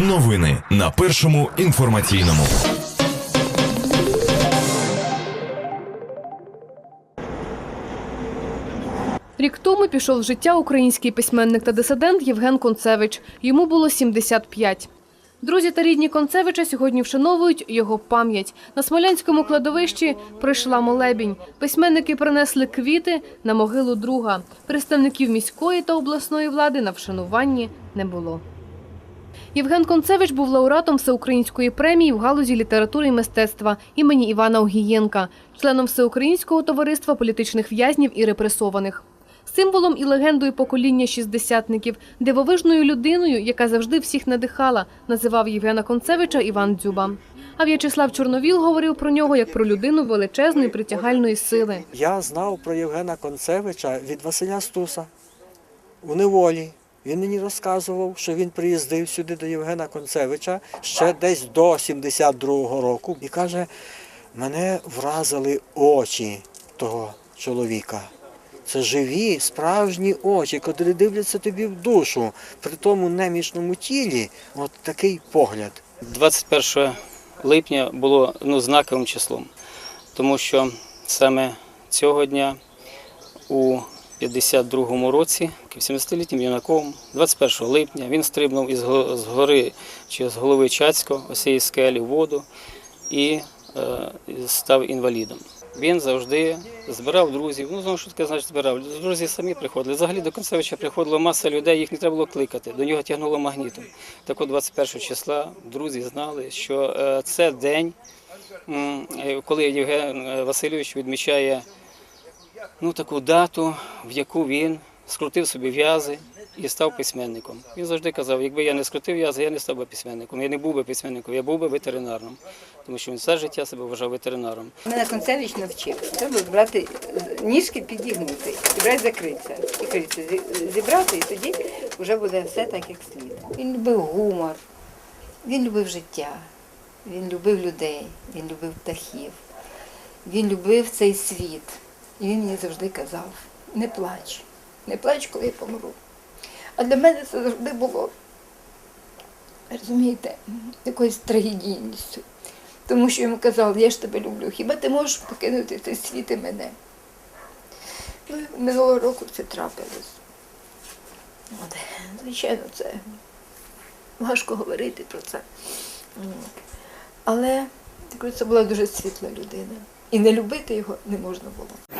Новини на першому інформаційному. Рік тому пішов з життя український письменник та дисидент Євген Концевич. Йому було 75. Друзі та рідні Концевича сьогодні вшановують його пам'ять. На Смолянському кладовищі прийшла молебінь. Письменники принесли квіти на могилу друга. Представників міської та обласної влади на вшануванні не було. Євген Концевич був лауреатом всеукраїнської премії в галузі літератури і мистецтва імені Івана Огієнка, членом Всеукраїнського товариства політичних в'язнів і репресованих. Символом і легендою покоління шістдесятників, дивовижною людиною, яка завжди всіх надихала, називав Євгена Концевича Іван Дзюба. А В'ячеслав Чорновіл говорив про нього як про людину величезної притягальної сили. Я знав про Євгена Концевича від Василя Стуса у неволі. Він мені розказував, що він приїздив сюди до Євгена Концевича ще десь до 72-го року і каже, мене вразили очі того чоловіка. Це живі, справжні очі, котрі дивляться тобі в душу. При тому немічному тілі от такий погляд. 21 липня було ну, знаковим числом, тому що саме цього дня у 52-му році, 70-літнім юнаком, 21 липня, він стрибнув із гори чи з голови Чацького, ось цієї скелі воду і е, став інвалідом. Він завжди збирав друзів. Ну, знову що таке значить збирав. Друзі самі приходили. Взагалі до Концевича приходила маса людей, їх не треба було кликати. До нього тягнуло магнітом. Так от 21 числа друзі знали, що е, це день, е, коли Євген Васильович відмічає ну, таку дату, в яку він скрутив собі в'язи і став письменником. Він завжди казав, якби я не скрутив в'язи, я не став би письменником. Я не був би письменником, я був би ветеринаром, тому що він все життя себе вважав ветеринаром. Мене Концевич навчив. Треба брати ніжки підігнути, брати закритися. І крицю зібрати, і тоді вже буде все так, як слід. Він любив гумор, він любив життя, він любив людей, він любив птахів, він любив цей світ. І він мені завжди казав: не плач, не плач, коли я помру. А для мене це завжди було, розумієте, якоюсь трагедійністю. Тому що йому казали, я ж тебе люблю, хіба ти можеш покинути цей світ і мене? Ну, минулого року це трапилось. От, звичайно, це важко говорити про це. Але це була дуже світла людина. І не любити його не можна було.